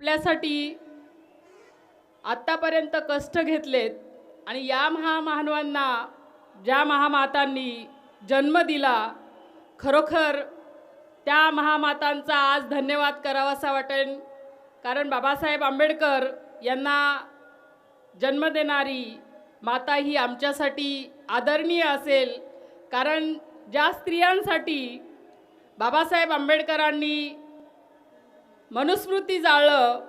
आपल्यासाठी आत्तापर्यंत कष्ट घेतलेत आणि या महामानवांना ज्या महामातांनी जन्म दिला खरोखर त्या महामातांचा आज धन्यवाद करावासा वाटेन. कारण बाबासाहेब आंबेडकर यांना जन्म देणारी माता ही आमच्यासाठी आदरणीय असेल. कारण ज्या स्त्रियांसाठी बाबासाहेब आंबेडकरांनी मनुस्मृती जाळलं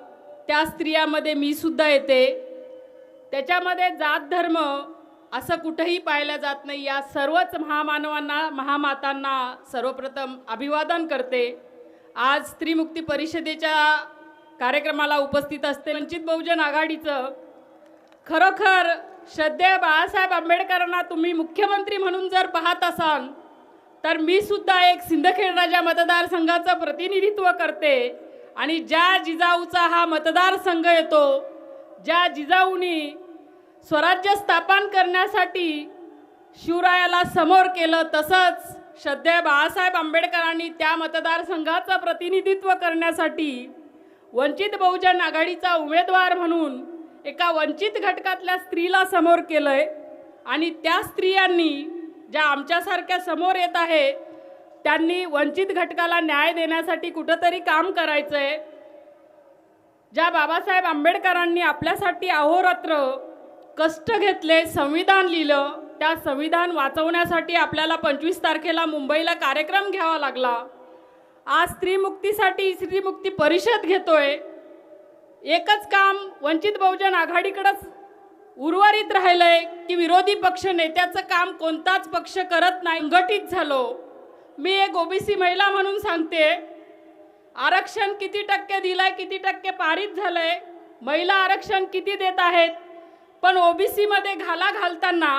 त्या स्त्रियामध्ये मी सुद्धा येते. त्याच्यामध्ये जात धर्म असं कुठंही पाहिलं जात नाही. या सर्वच महामानवांना महामातांना सर्वप्रथम अभिवादन करते. आज स्त्रीमुक्ती परिषदेच्या कार्यक्रमाला उपस्थित असते वंचित बहुजन आघाडीचं. खरोखर श्रद्धेय बाळासाहेब आंबेडकरांना तुम्ही मुख्यमंत्री म्हणून जर पाहत असाल तर मी सुद्धा एक सिंदखेड राजा मतदारसंघाचं प्रतिनिधित्व करते. आणि ज्या जिजाऊचा हा मतदारसंघ येतो ज्या जिजाऊनी स्वराज्य स्थापन करण्यासाठी शिवरायाला समोर केलं तसंच श्रद्धेय बाळासाहेब आंबेडकरांनी त्या मतदारसंघाचं प्रतिनिधित्व करण्यासाठी वंचित बहुजन आघाडीचा उमेदवार म्हणून एका वंचित घटकातल्या स्त्रीला समोर केलं आहे आणि त्या स्त्रियांनी ज्या आमच्यासारख्या समोर येत आहे त्यांनी वंचित घटकाला न्याय देण्यासाठी कुठंतरी काम करायचं आहे ज्या बाबासाहेब आंबेडकरांनी आपल्यासाठी अहोरात्र कष्ट घेतले संविधान लिहिलं त्या संविधान वाचवण्यासाठी आपल्याला पंचवीस तारखेला मुंबईला कार्यक्रम घ्यावा लागला. आज स्त्रीमुक्तीसाठी स्त्रीमुक्ती परिषद घेतोय. एकच काम वंचित बहुजन आघाडीकडंच उर्वरित राहिलंय की विरोधी पक्ष नेत्याचं काम कोणताच पक्ष करत नाही संघटित झालो. मी एक ओबीसी महिला म्हणून सांगते आरक्षण किती टक्के दिलंय किती टक्के पारित झालंय महिला आरक्षण किती देत आहेत? पण ओबीसीमध्ये घाला घालताना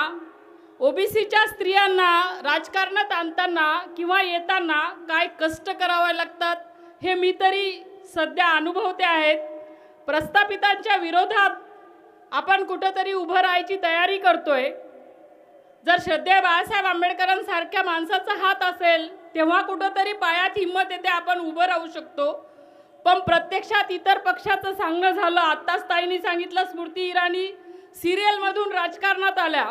ओबीसीच्या स्त्रियांना राजकारणात आणताना किंवा येताना काय कष्ट करावे लागतात हे मी तरी सध्या अनुभवते आहेत. प्रस्थापितांच्या विरोधात आपण कुठंतरी उभं राहायची तयारी करतोय. जर श्रद्धे बाळासाहेब आंबेडकरांसारख्या माणसाचा हात असेल तेव्हा कुठंतरी पायात हिंमत येते आपण उभं राहू शकतो. पण प्रत्यक्षात इतर पक्षाचं सांगणं झालं आत्ताच ताईंनी सांगितलं स्मृती इराणी सिरियलमधून राजकारणात आल्या.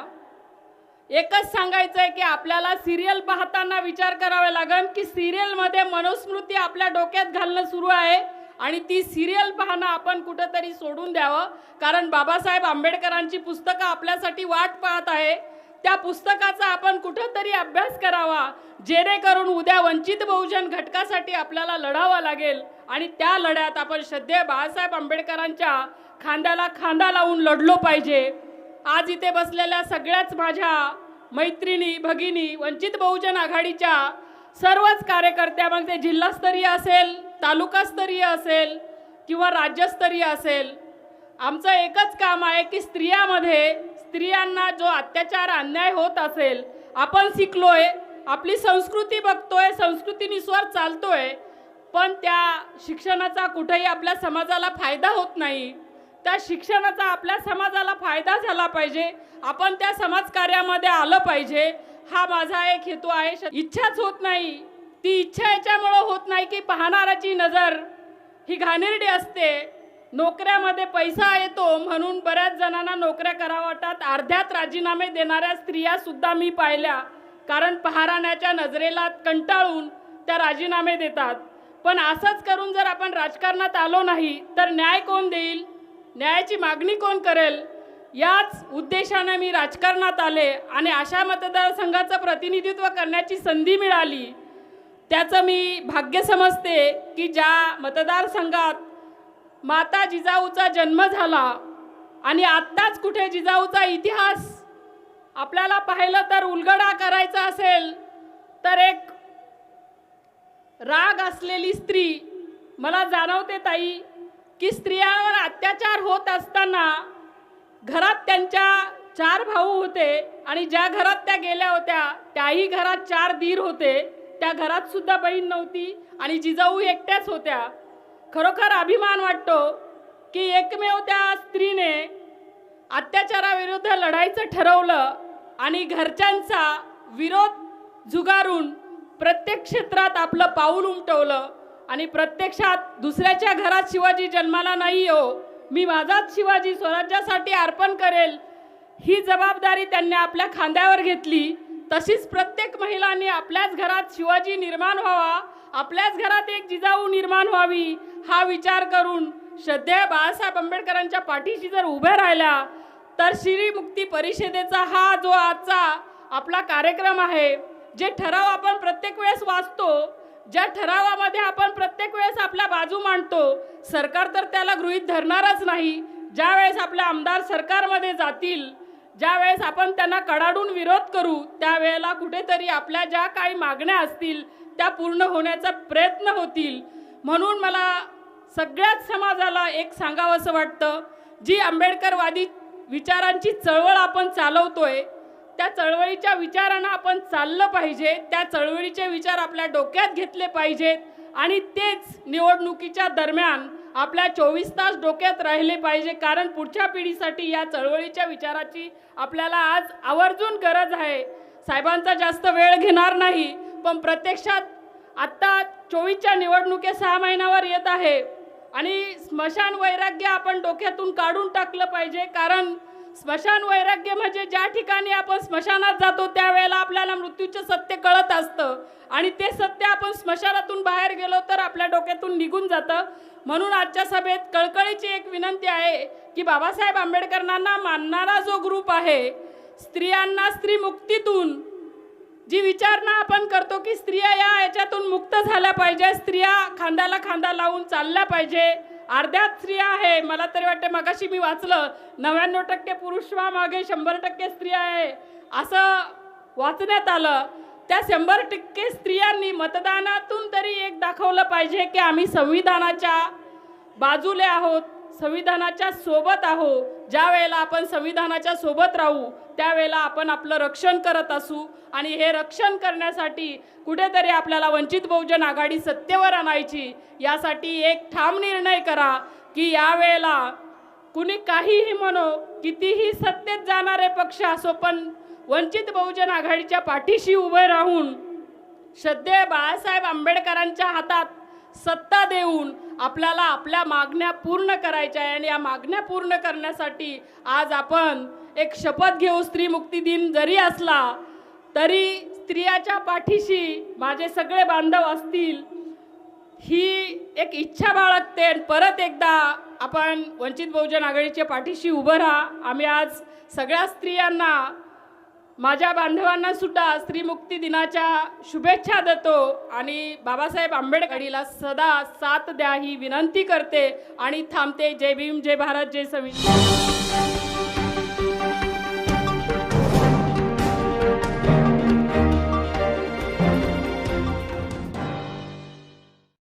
एकच सांगायचं आहे की आपल्याला सिरियल पाहताना विचार करावा लागेल की सिरियलमध्ये मनुस्मृती आपल्या डोक्यात घालणं सुरू आहे आणि ती सिरियल पाहणं आपण कुठंतरी सोडून द्यावं. कारण बाबासाहेब आंबेडकरांची पुस्तकं आपल्यासाठी वाट पाहत आहे. त्या पुस्तकाचा आपण कुठंतरी अभ्यास करावा जेणेकरून उद्या वंचित बहुजन घटकासाठी आपल्याला लढावा लागेल. आणि त्या लढ्यात आपण श्रद्धेय बाळासाहेब आंबेडकरांच्या खांद्याला खांदा लावून लढलो पाहिजे. आज इथे बसलेल्या सगळ्याच माझ्या मैत्रिणी भगिनी वंचित बहुजन आघाडीच्या सर्वच कार्यकर्त्या मग ते जिल्हास्तरीय असेल तालुकास्तरीय असेल किंवा राज्यस्तरीय असेल आमचं एकच काम आहे की स्त्रियामध्ये स्त्रियांना जो अत्याचार अन्याय होत असेल आपण शिकलोय आपली संस्कृती बघतोय संस्कृतीनुसार चालतोय पण त्या शिक्षणाचा कुठेही आपल्या समाजाला फायदा होत नाही. त्या शिक्षणाचा आपल्या समाजाला फायदा झाला पाहिजे. आपण त्या समाजकार्यामध्ये आलं पाहिजे. हा माझा एक हेतू आहे. इच्छाच होत नाही. ती इच्छा याच्यामुळं होत नाही की पाहणाराची नजर ही घाणेरडी असते. नोकऱ्यामध्ये पैसा येतो म्हणून बऱ्याच जणांना नोकऱ्या करावं वाटतात अर्ध्यात राजीनामे देणाऱ्या स्त्रिया सुद्धा मी पाहिल्या. कारण पहाराण्याच्या नजरेला कंटाळून त्या राजीनामे देतात. पण असंच करून जर आपण राजकारणात आलो नाही तर न्याय कोण देईल? न्यायाची मागणी कोण करेल? याच उद्देशाने मी राजकारणात आले आणि अशा मतदारसंघाचं प्रतिनिधित्व करण्याची संधी मिळाली. त्याचं मी भाग्य समजते की ज्या मतदारसंघात माता जिजाऊचा जन्म झाला आणि आत्ताच कुठे जिजाऊचा इतिहास आपल्याला पाहिलं तर उलगडा करायचा असेल तर एक राग असलेली स्त्री मला जाणवते ताई की स्त्रियांवर अत्याचार होत असताना घरात त्यांच्या चार भाऊ होते आणि ज्या घरात त्या गेल्या होत्या त्याही घरात चार दीर होते. त्या घरात सुद्धा बहीण नव्हती आणि जिजाऊ एकट्याच होत्या. खरोखर अभिमान वाटतो की एकमेव त्या स्त्रीने अत्याचाराविरुद्ध लढायचं ठरवलं आणि घरच्यांचा विरोध झुगारून प्रत्येक क्षेत्रात आपलं पाऊल उमटवलं आणि प्रत्यक्षात दुसऱ्याच्या घरात शिवाजी जन्माला नाही हो मी माझाच शिवाजी स्वराज्यासाठी अर्पण करेल ही जबाबदारी त्यांनी आपल्या खांद्यावर घेतली. तशीच प्रत्येक महिलांनी आपल्याच घरात शिवाजी निर्माण व्हावा आपल्याच घरात एक जिजाऊ निर्माण व्हावी हा विचार करून श्रद्धेय बाळासाहेब आंबेडकरांच्या पाठीशी जर उभ्या राहिल्या तर श्री मुक्ती परिषदेचा हा जो आजचा आपला कार्यक्रम आहे जे ठराव आपण प्रत्येक वेळेस वाचतो ज्या ठरावामध्ये आपण प्रत्येक वेळेस आपल्या बाजू मांडतो सरकार तर त्याला गृहीत धरणारच नाही. ज्या वेळेस आपले आमदार सरकारमध्ये जातील ज्या वेळेस आपण त्यांना कडाडून विरोध करू त्यावेळेला कुठेतरी आपल्या ज्या काही मागण्या असतील त्या पूर्ण होण्याचा प्रयत्न होतील. म्हणून मला सगळ्याच समाजाला एक सांगावंसं वाटतं जी आंबेडकरवादी विचारांची चळवळ आपण चालवतोय त्या चळवळीच्या विचारांना आपण चाललं पाहिजे त्या चळवळीचे विचार आपल्या डोक्यात घेतले पाहिजेत आणि तेच निवडणुकीच्या दरम्यान आपल्या चोवीस तास डोक्यात राहिले पाहिजे. कारण पुढच्या पिढीसाठी या चळवळीच्या विचाराची आपल्याला आज आवर्जून गरज आहे. साहेबांचा जास्त वेळ घेणार नाही पण प्रत्यक्षात आत्ता चोवीसच्या निवडणुके सहा महिन्यावर येत आहे. आणि स्मशान वैराग्य आपण डोक्यातून काढून टाकलं पाहिजे. कारण स्मशान वैराग्य म्हणजे ज्या ठिकाणी आपण स्मशानात जातो त्यावेळेला आपल्याला मृत्यूचं सत्य कळत असतं. आणि ते सत्य आपण स्मशानातून बाहेर गेलो तर आपल्या डोक्यातून निघून जातं. म्हणून आजच्या सभेत कळकळीची एक विनंती आहे की बाबासाहेब आंबेडकरांना मानणारा जो ग्रुप आहे स्त्रियांना स्त्री मुक्तीतून जी विचारणा आपण करतो की स्त्रिया या याच्यातून मुक्त झाल्या पाहिजे स्त्रिया खांद्याला खांदा लावून चालल्या पाहिजे. अर्ध्यात स्त्रिया आहे. मला तरी वाटते मगाशी मी वाचलं नव्याण्णव टक्के पुरुष मागे शंभर टक्के स्त्रिया आहे. असं वाचण्यात आलं. त्या शंभर टक्के स्त्रियांनी मतदानातून तरी एक दाखवलं पाहिजे की आम्ही संविधानाच्या बाजूले आहोत. संविधानाच्या सोबत आहो. ज्या वेळेला आपण संविधानाच्या सोबत राहू त्यावेळेला आपण आपलं रक्षण करत असू. आणि हे रक्षण करण्यासाठी कुठेतरी आपल्याला वंचित बहुजन आघाडी सत्तेवर आणायची यासाठी एक ठाम निर्णय करा की यावेळेला कुणी काहीही म्हणो कितीही सत्तेत जाणारे पक्ष असो पण वंचित बहुजन आघाडीच्या पाठीशी उभे राहून श्रद्धेय बाळासाहेब आंबेडकरांच्या हातात सत्ता देऊन आपल्याला आपल्या मागण्या पूर्ण करायच्या आहे. आणि या मागण्या पूर्ण करण्यासाठी आज आपण एक शपथ घेऊ. स्त्री मुक्ती दिन जरी असला तरी स्त्रियाच्या पाठीशी माझे सगळे बांधव असतील ही एक इच्छा बाळगते. आणि परत एकदा आपण वंचित बहुजन आघाडीच्या पाठीशी उभं राहा. आम्ही आज सगळ्या स्त्रियांना माझ्या बांधवांना सुद्धा स्त्रीमुक्ती दिनाच्या शुभेच्छा देतो आणि बाबासाहेब आंबेडकरीला सदा साथ द्या ही विनंती करते आणि थांबते. जय भीम जय भारत जय संविधान